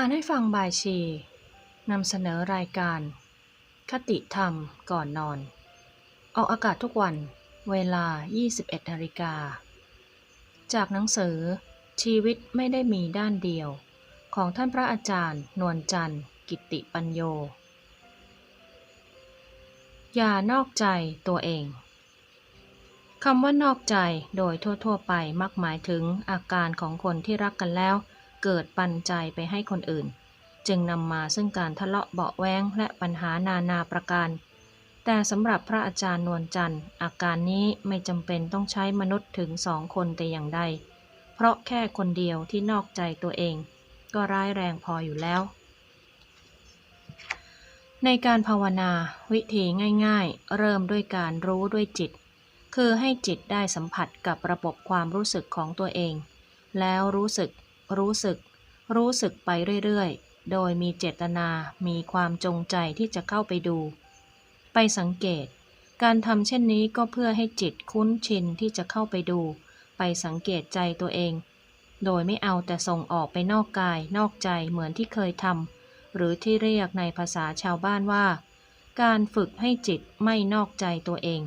อ่านให้ฟังบายชีนำเสนอรายการ คติธรรมก่อนนอน ออกอากาศทุกวันเวลา 21นาฬิกา จากหนังสือ ชีวิตไม่ได้มีด้านเดียว ของท่านพระอาจารย์ นวลจันทร์ กิตติปัญโย อย่านอกใจตัวเองคำว่านอกใจโดยทั่ว ๆ ไปมักหมายถึงอาการของคนที่รักกันแล้ว เกิดปันใจไปให้คนอื่น จึงนำมาซึ่งการทะเลาะเบาแว้งและปัญหานานาประการ แต่สำหรับพระอาจารย์นวลจันทร์อาการนี้ไม่จำเป็นต้องใช้มนุษย์ถึงสองคนแต่อย่างใด เพราะแค่คนเดียวที่นอกใจตัวเอง ก็ร้ายแรงพออยู่แล้ว ในการภาวนาวิธีง่าย ๆ เริ่มด้วยการรู้ด้วยจิต คือให้จิตได้สัมผัสกับระบบความรู้สึกของตัวเอง แล้วรู้สึก รู้สึก รู้สึกไปเรื่อยๆ โดยมีเจตนา มีความจงใจที่จะเข้าไปดู ไปสังเกต การทำเช่นนี้ก็เพื่อให้จิตคุ้นชินที่จะเข้าไปดู ไปสังเกตใจตัวเอง โดยไม่เอาแต่ส่งออกไปนอกกาย นอกใจเหมือนที่เคยทำ หรือที่เรียกในภาษาชาวบ้านว่า การฝึกให้จิตไม่นอกใจตัวเอง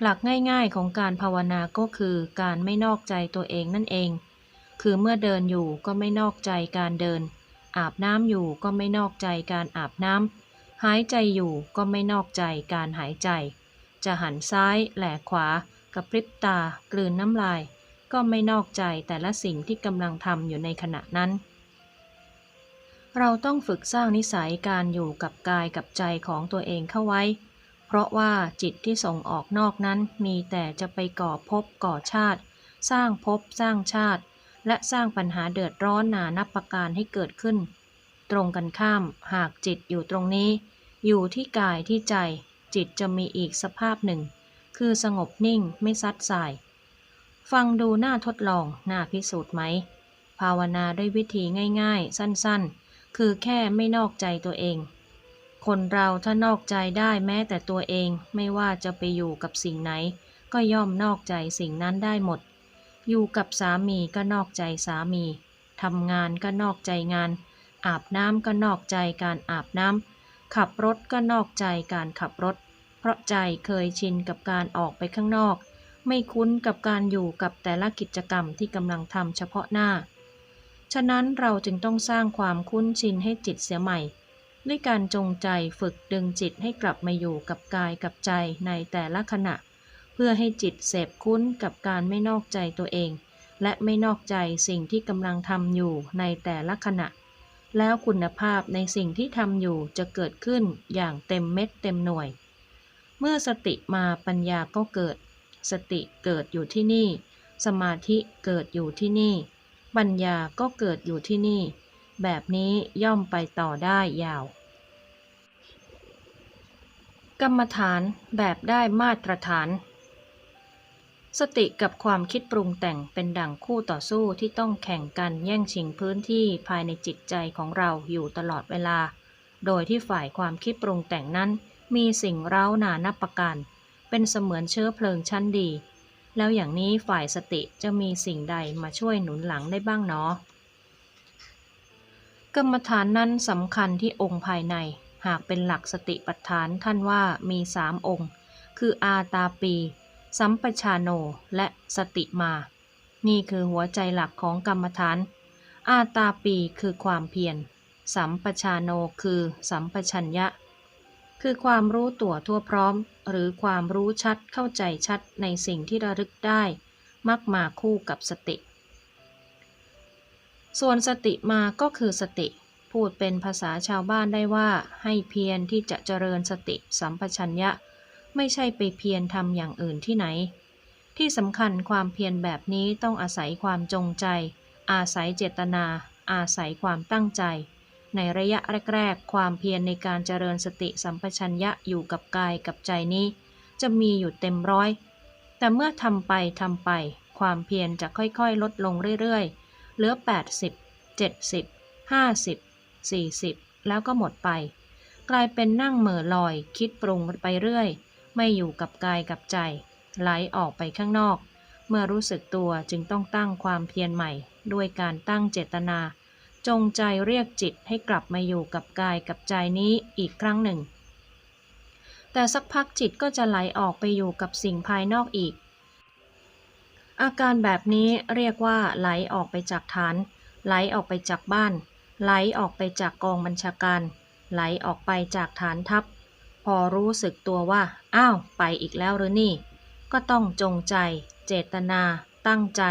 หลักง่ายๆของการภาวนาก็คือการไม่นอกใจตัวเองนั่นเอง คือเมื่อเดินอยู่ก็ไม่นอกใจการเดิน อาบน้ำอยู่ก็ไม่นอกใจการอาบน้ำ หายใจอยู่ก็ไม่นอกใจการหายใจ จะหันซ้ายแหลกขวากระพริบตา กลืนน้ำลาย ก็ไม่นอกใจแต่ละสิ่งที่กำลังทำอยู่ในขณะนั้น เราต้องฝึกสร้างนิสัยการอยู่กับกายกับใจของตัวเองเข้าไว้ เพราะว่าจิตที่ส่งออกนอกนั้นมีแต่จะไปก่อภพก่อชาติ สร้างภพสร้างชาติ และสร้างปัญหาเดือดร้อนนานับประการให้เกิดขึ้น ตรงกันข้าม หากจิตอยู่ตรงนี้ อยู่ที่กายที่ใจ จิตจะมีอีกสภาพหนึ่ง คือสงบนิ่งไม่ซัดสาย ฟังดูน่าทดลองน่าพิสูจน์ไหม ภาวนาด้วยวิธีง่าย ๆ สั้นๆ คือแค่ไม่นอกใจตัวเอง คนเราถ้านอกใจได้แม้แต่ตัวเองไม่ว่าจะไปอยู่กับสิ่งไหน ก็ย่อมนอกใจสิ่งนั้นได้หมด อยู่กับสามีก็นอกใจสามี ทำงานก็นอกใจงาน อาบน้ำก็นอกใจการอาบน้ำ ขับรถก็นอกใจการขับรถ เพราะใจเคยชินกับการออกไปข้างนอก ไม่คุ้นกับการอยู่กับแต่ละกิจกรรมที่กำลังทำเฉพาะหน้า ฉะนั้นเราจึงต้องสร้างความคุ้นชินให้จิตเสียใหม่ ด้วยการจงใจฝึกดึงจิตให้กลับมาอยู่กับกายกับใจในแต่ละขณะ เพื่อให้จิตเสพคุ้นกับการไม่นอกใจตัวเอง และไม่นอกใจสิ่งที่กำลังทำอยู่ในแต่ละขณะ แล้วคุณภาพในสิ่งที่ทำอยู่จะเกิดขึ้นอย่างเต็มเม็ดเต็มหน่วย เมื่อสติมาปัญญาก็เกิด สติเกิดอยู่ที่นี่ สมาธิเกิดอยู่ที่นี่ ปัญญาก็เกิดอยู่ที่นี่ แบบนี้ย่อมไปต่อได้ยาวกรรมฐานแบบได้มาตรฐาน สติกับความคิดปรุงแต่งเป็นดั่งคู่ต่อสู้ที่ต้องแข่งกันแย่งชิงพื้นที่ภายในจิตใจของเราอยู่ตลอดเวลา โดยที่ฝ่ายความคิดปรุงแต่งนั้น มีสิ่งเร้านานับประการ เป็นเสมือนเชื้อเพลิงชั้นดี แล้วอย่างนี้ฝ่ายสติจะมีสิ่งใดมาช่วยหนุนหลังได้บ้างเนาะกรรมฐานนั้นสำคัญที่องค์ภายใน หากเป็นหลักสติปัฏฐานท่านว่ามีสามองค์ คืออาตาปี สัมปชานโนและสติมา นี่คือหัวใจหลักของกรรมฐาน อาตาปีคือความเพียร สัมปชานโนคือสัมปชัญญะ คือความรู้ตัวทั่วพร้อม หรือความรู้ชัดเข้าใจชัดในสิ่งที่ระลึกได้ มักมาคู่กับสติ ส่วนสติมาก็คือสติพูดเป็นภาษาชาวบ้านได้ว่าให้เพียรที่จะเจริญสติสัมปชัญญะ ไม่ใช่ไปเพียรทำอย่างอื่นที่ไหน ที่สำคัญความเพียรแบบนี้ต้องอาศัยความจงใจ อาศัยเจตนา อาศัยความตั้งใจ ในระยะแรกๆ ความเพียรในการเจริญสติสัมปชัญญะอยู่กับกายกับใจนี้ จะมีอยู่เต็มร้อย แต่เมื่อทำไปทำไป ความเพียรจะค่อยๆ ลดลงเรื่อยๆ เหลือ 80 70 50 40 แล้วก็หมดไป กลายเป็นนั่งเหม่อลอยคิดปรุงไปเรื่อย ไม่อยู่กับกายกับใจ ไหลออกไปข้างนอก เมื่อรู้สึกตัวจึงต้องตั้งความเพียรใหม่ ด้วยการตั้งเจตนา จงใจเรียกจิตให้กลับมาอยู่กับกายกับใจนี้อีกครั้งหนึ่ง แต่สักพักจิตก็จะไหลออกไปอยู่กับสิ่งภายนอกอีก อาการแบบนี้เรียกว่าไหลออกไปจากฐาน ไหลออกไปจากบ้าน ไหลออกไปจากกองบัญชาการ ไหลออกไปจากฐานทัพ พอรู้สึกตัวว่า อ้าว ไปอีกแล้วหรือนี่ ก็ต้องจงใจ เจตนา ตั้งใจ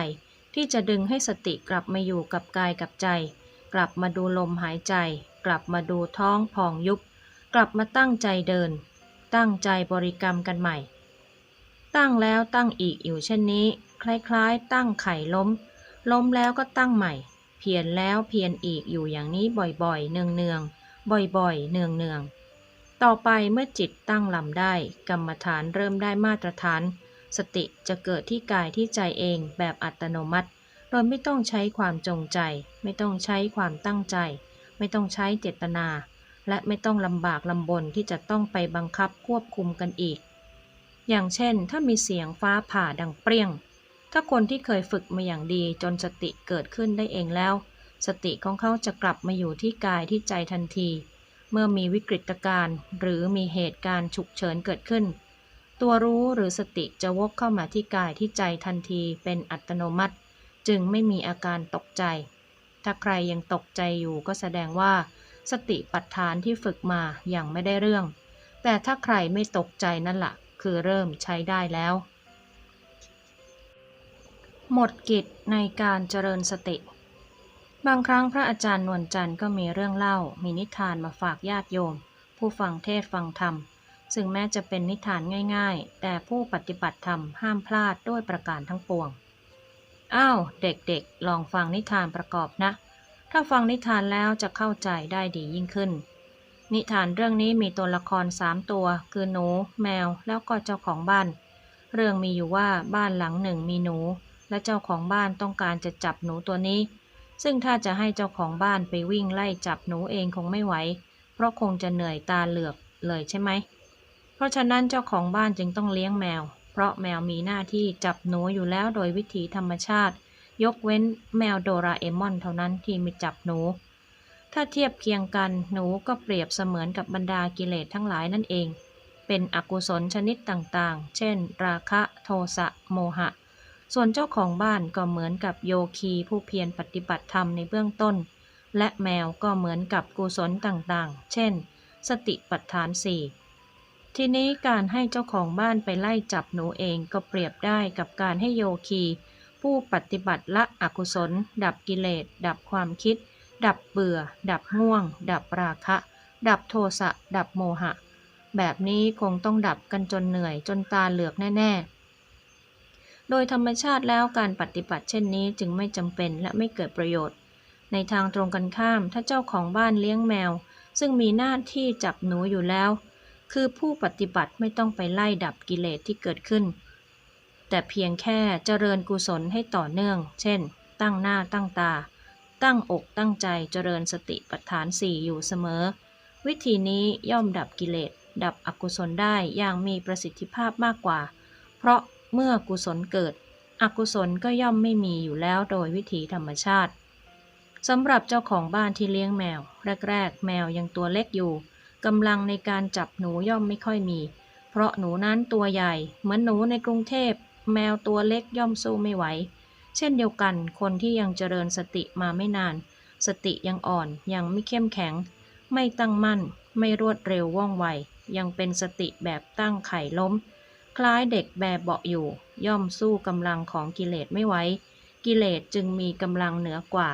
ที่จะดึงให้สติกลับมาอยู่กับกายกับใจ กลับมาดูลมหายใจ กลับมาดูท้องพองยุบ กลับมาตั้งใจเดิน ตั้งใจบริกรรมกันใหม่ ตั้งแล้วตั้งอีกอยู่เช่นนี้ คล้ายๆ ตั้งไข่ล้ม ล้มแล้วก็ตั้งใหม่ เพียรแล้วเพียรอีกอยู่อย่างนี้บ่อยๆ เนืองๆ บ่อยๆ เนืองๆ ต่อไปเมื่อจิตตั้งลำได้ กรรมฐานเริ่มได้มาตรฐาน สติจะเกิดที่กายที่ใจเองแบบอัตโนมัติ โดยไม่ต้องใช้ความจงใจ ไม่ต้องใช้ความตั้งใจ ไม่ต้องใช้เจตนา และไม่ต้องลำบากลำบนที่จะต้องไปบังคับควบคุมกันอีก อย่างเช่น ถ้ามีเสียงฟ้าผ่าดังเปรี้ยง ถ้าคนที่เคยฝึกมาอย่างดีจนสติเกิดขึ้นได้เองแล้ว สติของเขาจะกลับมาอยู่ที่กายที่ใจทันที เมื่อมีวิกฤตการณ์หรือมีเหตุการณ์ฉุกเฉินเกิดขึ้น ตัวรู้หรือสติจะวกเข้ามาที่กายที่ใจทันทีเป็นอัตโนมัติ จึงไม่มีอาการตกใจ ถ้าใครยังตกใจอยู่ก็แสดงว่า สติปัฏฐานที่ฝึกมาอย่างไม่ได้เรื่อง แต่ถ้าใครไม่ตกใจนั่นละ่ะ คือเริ่มใช้ได้แล้ว หมดกิจในการเจริญสติ บางครั้งพระอาจารย์นวลจันทร์ก็มีเรื่องเล่า มีนิทานมาฝากญาติโยม ผู้ฟังเทศฟังธรรม ซึ่งแม้จะเป็นนิทานง่ายๆ แต่ผู้ปฏิบัติธรรมห้ามพลาดด้วยประการทั้งปวง อ้าว เด็กๆ ลองฟังนิทานประกอบนะ ถ้าฟังนิทานแล้วจะเข้าใจได้ดียิ่งขึ้น นิทานเรื่องนี้มีตัวละครสามตัว คือหนู แมว แล้วก็เจ้าของบ้าน เรื่องมีอยู่ว่าบ้านหลังหนึ่งมีหนู และเจ้าของบ้านต้องการจะจับหนูตัวนี้ ซึ่งถ้าจะให้เจ้าของบ้านไปวิ่งไล่จับหนูเองคงไม่ไหว เพราะคงจะเหนื่อยตาเหลือกเลยใช่ไหม เพราะฉะนั้นเจ้าของบ้านจึงต้องเลี้ยงแมว เพราะแมวมีหน้าที่จับหนูอยู่แล้วโดยวิธีธรรมชาติ ยกเว้นแมวโดราเอมอนเท่านั้นที่ไม่จับหนู ถ้าเทียบเคียงกันหนูก็เปรียบเสมือนกับบรรดากิเลสทั้งหลายนั่นเอง เป็นอกุศลชนิดต่างๆ เช่น ราคะ โทสะ โมหะ ส่วนเจ้าของบ้านก็เหมือนกับโยคีผู้เพียรปฏิบัติธรรมในเบื้องต้น และแมวก็เหมือนกับกุศลต่างๆ เช่น สติปัฏฐานสี่ทีนี้การให้เจ้าของบ้านไปไล่จับหนูเองก็เปรียบได้กับการให้โยคี ผู้ปฏิบัติละอกุศล ดับกิเลส ดับความคิด ดับเบื่อ ดับง่วง ดับราคะ ดับโทสะ ดับโมหะ แบบนี้คงต้องดับกันจนเหนื่อยจนตาเหลือกแน่ ๆ โดยธรรมชาติแล้วการปฏิบัติเช่นนี้จึงไม่จำเป็นและไม่เกิดประโยชน์ ในทางตรงกันข้าม ถ้าเจ้าของบ้านเลี้ยงแมว ซึ่งมีหน้าที่จับหนูอยู่แล้ว คือผู้ปฏิบัติไม่ต้องไปไล่ดับกิเลสที่เกิดขึ้น แต่เพียงแค่เจริญกุศลให้ต่อเนื่อง เช่น ตั้งหน้าตั้งตา ตั้งอกตั้งใจเจริญสติปัฏฐานสี่อยู่เสมอ วิธีนี้ย่อมดับกิเลสดับอกุศลได้อย่างมีประสิทธิภาพมากกว่า เพราะ เมื่อกุศลเกิด อกุศลก็ย่อมไม่มีอยู่แล้วโดยวิธีธรรมชาติสำหรับเจ้าของบ้านที่เลี้ยงแมว แรก ๆ แมวยังตัวเล็กอยู่กำลังในการจับหนูย่อมไม่ค่อยมี เพราะหนูนั้นตัวใหญ่ เหมือนหนูในกรุงเทพ แมวตัวเล็กย่อมสู้ไม่ไหว เช่นเดียวกันคนที่ยังเจริญสติมาไม่นาน สติยังอ่อนยังไม่เข้มแข็ง ไม่ตั้งมั่น ไม่รวดเร็วว่องไว ยังเป็นสติแบบตั้งไข่ล้ม คล้ายเด็กแบบเบาะอยู่ ย่อมสู้กำลังของกิเลสไม่ไหวกิเลสจึงมีกำลังเหนือกว่า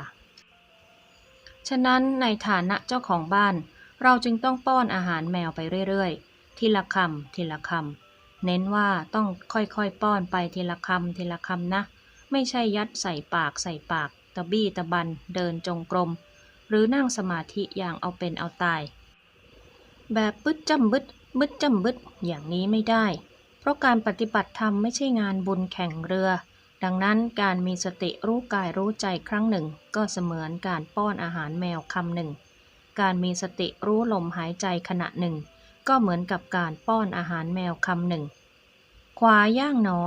ฉะนั้นในฐานะเจ้าของบ้าน เราจึงต้องป้อนอาหารแมวไปเรื่อยๆ ทีละคำทีละคำเน้นว่าต้องค่อยๆป้อนไปทีละคำทีละคำนะ ไม่ใช่ยัดใส่ปากใส่ปาก ตะบี้ตะบัน เดินจงกรม หรือนั่งสมาธิอย่างเอาเป็นเอาตาย แบบบึดจำบึดบึดจำบึดอย่างนี้ไม่ได้ ราะการปฏิบัติธรรมไม่ใช่งานบุญแข่งเรือ ดังนั้นการมีสติรู้กายรู้ใจครั้งหนึ่ง ก็เสมือนการป้อนอาหารแมวคำหนึ่ง การมีสติรู้ลมหายใจขณะหนึ่ง ก็เหมือนกับการป้อนอาหารแมวคำหนึ่ง ขวาย่างหนอ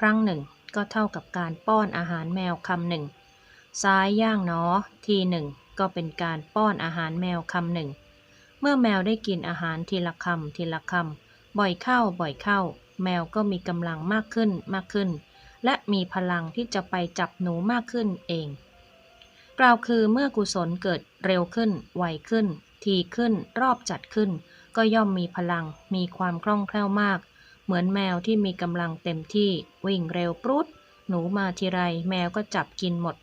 ครั้งหนึ่ง ก็เท่ากับการป้อนอาหารแมวคำหนึ่ง ซ้ายย่างหนอ ทีหนึ่ง ก็เป็นการป้อนอาหารแมวคำหนึ่ง เมื่อแมวได้กินอาหารทีละคำทีละคำบ่อยเข้าบ่อยเข้า แมวก็มีกำลังมากขึ้นมากขึ้น และมีพลังที่จะไปจับหนูมากขึ้นเอง กล่าวคือเมื่อกุศลเกิดเร็วขึ้น ไวขึ้น ทีขึ้น รอบจัดขึ้น ก็ย่อมมีพลัง มีความคล่องแคล่วมาก เหมือนแมวที่มีกำลังเต็มที่ วิ่งเร็วปรุดหนูมาทีไรแมวก็จับกินหมด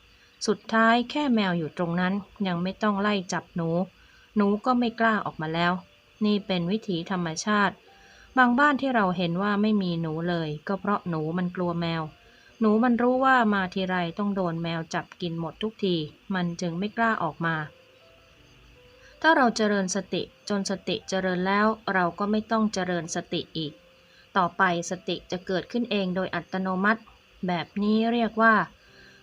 สุดท้ายแค่แมวอยู่ตรงนั้น ยังไม่ต้องไล่จับหนู หนูก็ไม่กล้าออกมาแล้ว นี่เป็นวิถีธรรมชาติ บางบ้านที่เราเห็นว่าไม่มีหนูเลย ก็เพราะหนูมันกลัวแมว หนูมันรู้ว่ามาทีไรต้องโดนแมวจับกินหมดทุกที มันจึงไม่กล้าออกมา ถ้าเราเจริญสติจนสติเจริญแล้วเราก็ไม่ต้องเจริญสติอีก ต่อไปสติจะเกิดขึ้นเองโดยอัตโนมัติ แบบนี้เรียกว่า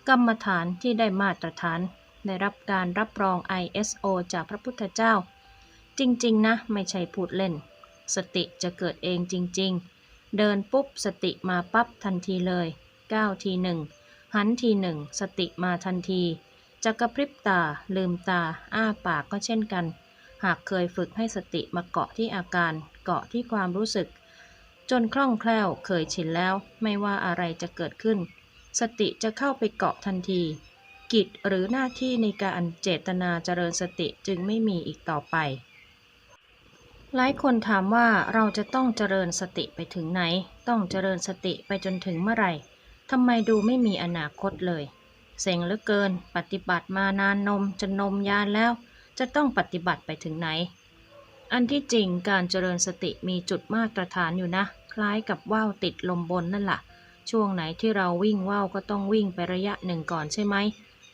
กรรมฐานที่ได้มาตรฐานได้รับการรับรอง ISO จากพระพุทธเจ้า จริง ๆ นะ ไม่ใช่พูดเล่น สติจะเกิดเองจริง ๆ เดินปุ๊บสติมาปั๊บทันทีเลยก้าวทีหนึ่งหันทีหนึ่งสติมาทันทีจะกระพริบตา ลืมตา อ้าปากก็เช่นกัน หากเคยฝึกให้สติมาเกาะที่อาการ เกาะที่ความรู้สึก จนคล่องแคล่วเคยชินแล้ว ไม่ว่าอะไรจะเกิดขึ้น สติจะเข้าไปเกาะทันที กิจหรือหน้าที่ในการเจตนาเจริญสติจึงไม่มีอีกต่อไป หลายคนถามว่าเราจะต้องเจริญสติไปถึงไหน ต้องเจริญสติไปจนถึงเมื่อไหร่ทำไมดูไม่มีอนาคตเลยเซ็งเหลือเกิน ปฏิบัติมานานนมจะนมยานแล้ว จะต้องปฏิบัติไปถึงไหน อันที่จริงการเจริญสติมีจุดมาตรฐานอยู่นะ คล้ายกับว่าวติดลมบนนั่นแหละช่วงไหนที่เราวิ่งว่าวก็ต้องวิ่งไประยะหนึ่งก่อนใช่ไหม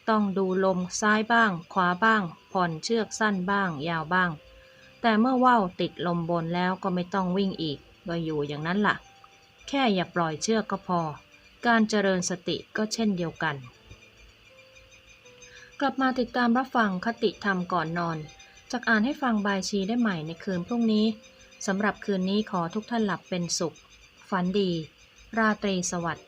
ต้องดูลมซ้ายบ้าง ขวาบ้าง ผ่อนเชือกสั้นบ้าง ยาวบ้าง แต่เมื่อว่าวติดลมบนแล้วก็ไม่ต้องวิ่งอีกก็อยู่อย่างนั้นล่ะ แค่อย่าปล่อยเชือกก็พอ การเจริญสติก็เช่นเดียวกัน กลับมาติดตามรับฟังคติธรรมก่อนนอน จากอ่านให้ฟังบายชีได้ใหม่ในคืนพรุ่งนี้สำหรับคืนนี้ขอทุกท่านหลับเป็นสุข ฝันดี ราตรีสวัสดิ์